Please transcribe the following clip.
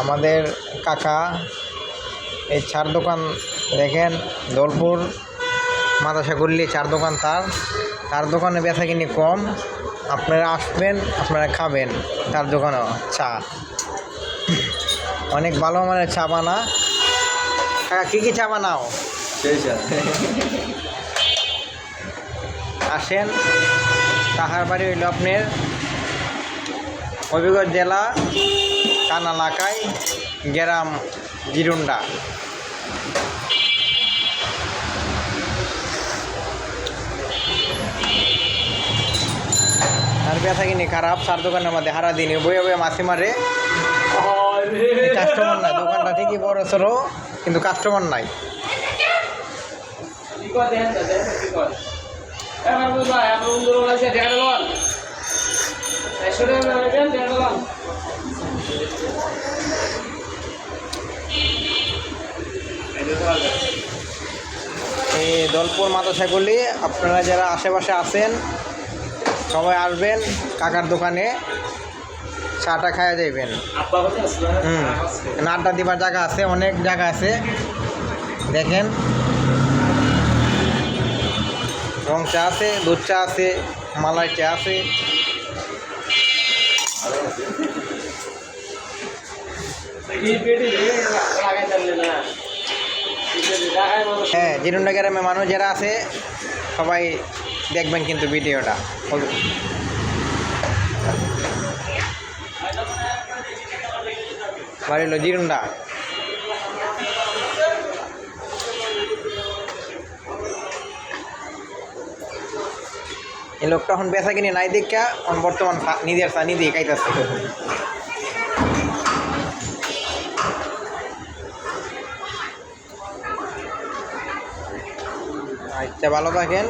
আমাদের কাকা এই চার দোকান দেখেন দোলপুর মাদাসা করলি চার দোকান তার। তার দোকানে ব্যথা কিনি কম। আপনারা আসবেন আপনারা খাবেন তার দোকানেও চা। অনেক ভালো মানের চা বানা। কাকা কী কী চা বানাও? আসেন তাহার বাড়ি হইল আপনার হবিগঞ্জ জেলা, কানালাকাই গ্রাম, জিরুন্ডা। আর ব্যথা কিনি খারাপ, সার দোকানের মধ্যে হারা দিন, বয়ে বয়ে মাছি মারে। কাস্টমার নাই, দোকানটা ঠিকই বড় সরো কিন্তু কাস্টমার নাই। এই দলপুর করলে আপনারা যারা আশেপাশে আছেন সবাই আসবেন কাকার দোকানে চাটা খাওয়া যাইবেন। হুম আড্ডা দিবার জায়গা আছে অনেক জায়গা আছে। দেখেন। রং চা আছে দুধ চা আছে মালাই চা আছে। হ্যাঁ জিরুন্ডা গ্রামে মানুষ যারা আছে, সবাই দেখবেন কিন্তু ভিডিওটা। বাড়ি হলো জিরুন্ডা। এই লোকটা এখন বেচা কিনে নাই দেখা বর্তমান নিজের চা নিজেই খাইতেছে। আচ্ছা ভালো থাকেন।